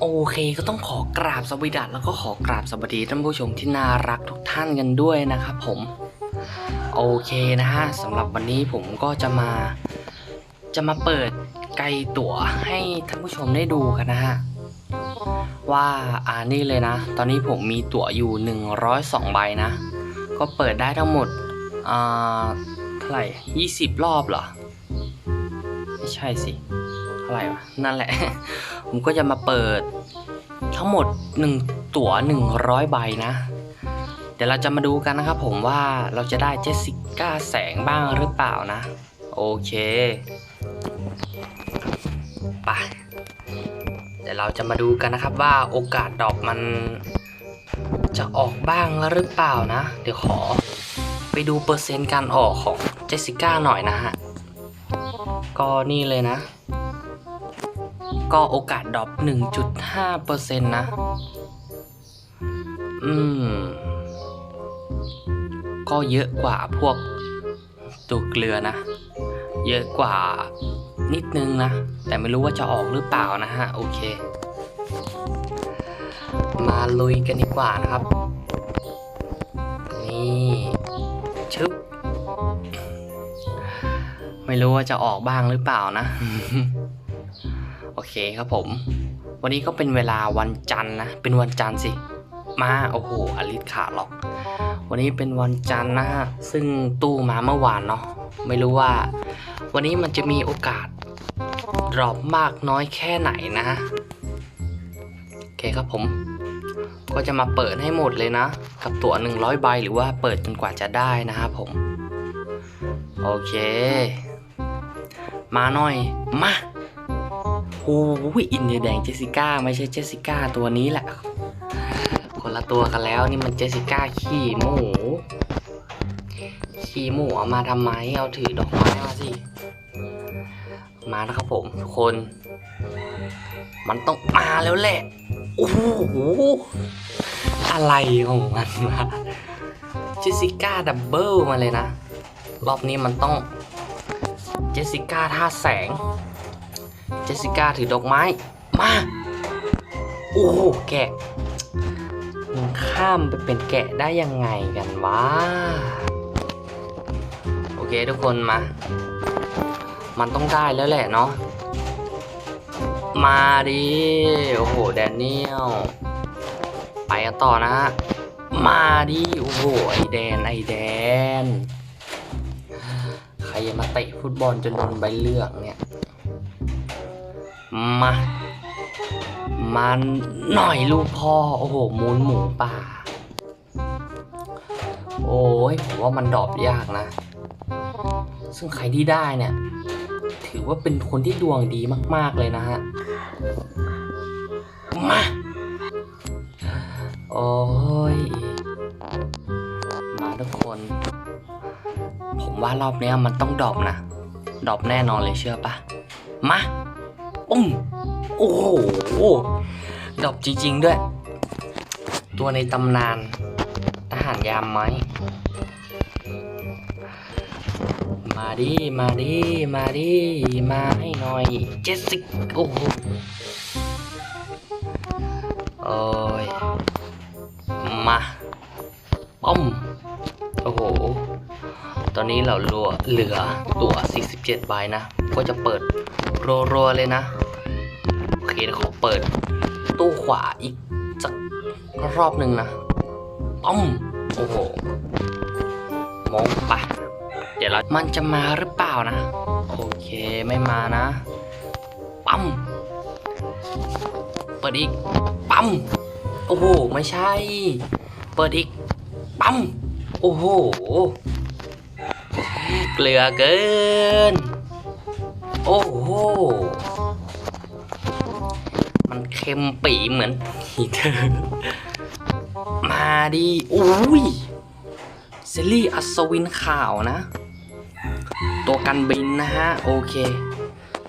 โอเคก็ต้องขอกราบสวัสดีแล้วก็ขอกราบสวัสดีท่านผู้ชมที่น่ารักทุกท่านกันด้วยนะครับผม โอเคนะฮะสำหรับวันนี้ผมก็จะมา จะมาเปิดไกลตั๋วให้ท่านผู้ชมได้ดูกันนะฮะว่าอ่านี่เลยนะ ตอนนี้ผมมีตั๋วอยู่ 102 ใบนะ ก็เปิดได้ทั้งหมดอ่าเท่าไหร่20 รอบเหรอ ไม่ใช่สิ ท่าไหร่วะนั่นแหละ ผมก็จะมาเปิดทั้งหมด 1 ตั๋ว 100 ใบนะ เดี๋ยวเราจะมาดูกันนะครับผมว่าเราจะได้เจสสิก้าแสงบ้างหรือเปล่านะ โอเคไปเดี๋ยวเราจะมาดูกันนะครับว่าโอกาสดอปมันจะออกบ้างหรือเปล่านะ เดี๋ยวขอไปดูเปอร์เซ็นต์การออกของเจสสิก้าหน่อยนะฮะ ก็นี่เลยนะ ก็โอกาสดรอป1.5%นะ อืม ก็เยอะกว่าพวกตัวเกลือนะ เยอะกว่านิดนึงนะ แต่ไม่รู้ว่าจะออกหรือเปล่านะฮะ โอเค มาลุยกันดีกว่านะครับ นี่ชึบไม่รู้ว่าจะออกบ้างหรือเปล่านะ เคครับผม วันนี้ก็เป็นเวลาวันจันทร์นะ เป็นวันจันทร์สิ มาโอ้โหอลิสขาดหรอก วันนี้เป็นวันจันทร์นะฮะ ซึ่งตู้มาเมื่อวานเนาะ ไม่รู้ว่า วันนี้มันจะมีโอกาสดรอปมากน้อยแค่ไหนนะ โอเคครับผม ก็จะมาเปิดให้หมดเลยนะ กับตั๋ว 100 ใบหรือว่าเปิดจนกว่าจะได้นะครับผม โอเค มาหน่อย มา โอ้ยอินเดียแดงเจสสิก้าไม่ใช่เจสสิก้าตัวนี้แหละ คนละตัวกันแล้วนี่มันเจสสิก้าขี้หมูขี้หมูเอามาทำไมเอาถือดอกไม้มาสิ มานะครับผมทุกคน มันต้องมาแล้วแหละโอ้โหอะไรของมันวะเจสสิก้าดับเบิลมาเลยนะ รอบนี้มันต้องเจสสิก้าท่าแสง เจสสิก้าถือดอกไม้ มา โอ้โหแกะมันข้ามไปเป็นแกะได้ยังไงกันวะ โอเคทุกคนมา มันต้องได้แล้วแหละเนาะ มาดิ โอ้โห แดเนียล ไปกันต่อนะฮะ มาดิ โอ้โห ไอแดน ไอแดน ใครมาเตะฟุตบอลจนโดนใบเลือกเนี่ย มามันหน่อยลูกพ่อ โอ้โห มูนหมูป่า โอ้ย ผมว่ามันดรอบยากนะ ซึ่งใครที่ได้เนี่ย ถือว่าเป็นคนที่ดวงดีมาก ๆ เลยนะฮะ มา โอ้ย มาทุกคน ผมว่ารอบนี้มันต้องดรอปนะดรอปแน่นอนเลยเชื่อปะมา อุ้มโอ้โหดรอปจริง ๆ ด้วย ตัวในตำนานทหารยามไหม มาดิ มาดิ มาดิ มาให้หน่อยเจสสิกโอ้โหโอ้ย มาป้อม โอ้โห ตอนนี้เราเหลือเหลือตัว47 ใบนะ ก็จะเปิด รัวๆเลยนะ โอเคเดี๋ยวขอเปิด ตู้ขวาอีกสักรอบหนึ่งนะป้อมโอ้โหมองไปเดี๋ยวเรามันจะมาหรือเปล่านะ โอเคไม่มานะ ปั๊มเปิดอีก ปั๊มโอ้โหไม่ใช่ เปิดอีก ปั๊มโอ้โหเกลือเกิน โอ้โห มันเค็มปีเหมือนฮีเธอ มาดิอุ้ยเซรี่อัศวินข่าวนะ ตัวกันบินนะฮะ โอเค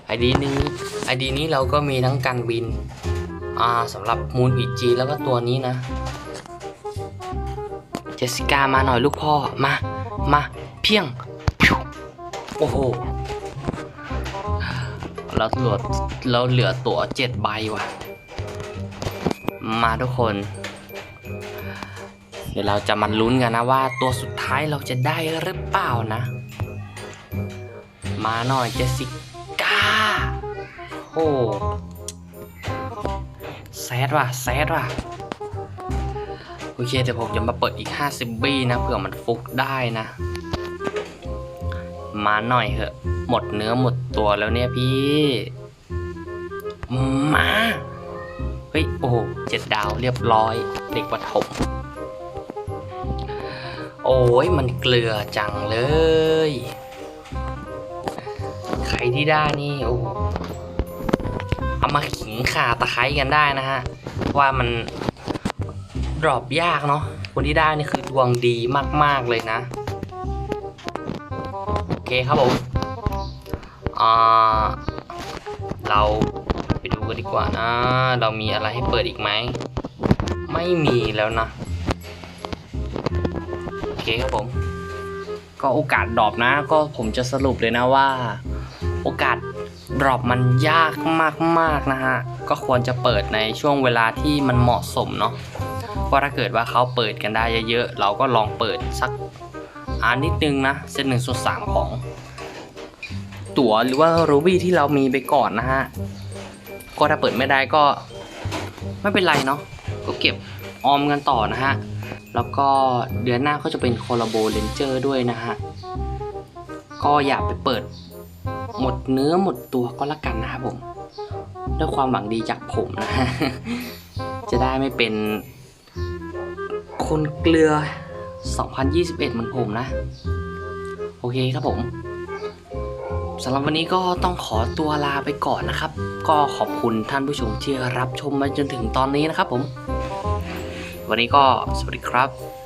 ไอดีนี้ ไอดีนี้เราก็มีทั้งกันบิน อ่าสำหรับมูนอีจีแล้วก็ตัวนี้นะ เจสสิก้ามาหน่อยลูกพ่อ มา มา เพียง โอ้โห เราเหลือเราเหลือตัวเจ็ดใบว่ะ มาทุกคน เดี๋ยวเราจะมาลุ้นกันนะว่า ตัวสุดท้ายเราจะได้หรือเปล่านะ มาหน่อยเจสสิก้าโอ้แซดว่ะแซดว่ะโอเคเดี๋ยวผมจะมาเปิดอีก 50 บี้นะเผื่อมันฟุกได้นะ มาหน่อยเหอะ หมดเนื้อหมดตัวแล้วเนี่ยพี่ มา เฮ้ย โอ้โหเจ็ดดาวเรียบร้อย เด็กประถมโอ้ยมันเกลือจังเลย ใครที่ได้นี่โอ้เอามาขิงข่าตะไคร้กันได้นะฮะ ว่ามันดรอปยากเนาะคนที่ได้นี่คือดวงดีมาก ๆ เลยนะ โอเคครับผม อ่าเราไปดูกันดีกว่านะ เรามีอะไรให้เปิดอีกไหม ไม่มีแล้วนะ โอเคครับผม ก็โอกาสดรอปนะ ก็ผมจะสรุปเลยนะว่า โอกาสดรอปมันยากมากๆนะฮะ ก็ควรจะเปิดในช่วงเวลาที่มันเหมาะสมเนาะเพราะถ้าเกิดว่าเขาเปิดกันได้เยอะๆ เราก็ลองเปิดสักอ่านิดนึงนะเซตหนึ่งส่วนสามของ ตั๋วหรือว่ารูบี้ที่เรามีไปก่อนนะฮะ ก็ถ้าเปิดไม่ได้ก็ไม่เป็นไรเนาะ ก็เก็บออมกันต่อนะฮะ แล้วก็เดือนหน้าก็จะเป็นโคลาโบเลนเจอร์ด้วยนะฮะ ก็อย่าไปเปิด หมดเนื้อหมดตัวก็แล้วกันนะครับผม ด้วยความหวังดีจากผมนะฮะ จะได้ไม่เป็น คนเกลือ 2021เหมือนผมนะ โอเคครับผม สำหรับวันนี้ก็ต้องขอตัวลาไปก่อนนะครับ ก็ขอบคุณท่านผู้ชมที่รับชมมาจนถึงตอนนี้นะครับผม วันนี้ก็สวัสดีครับ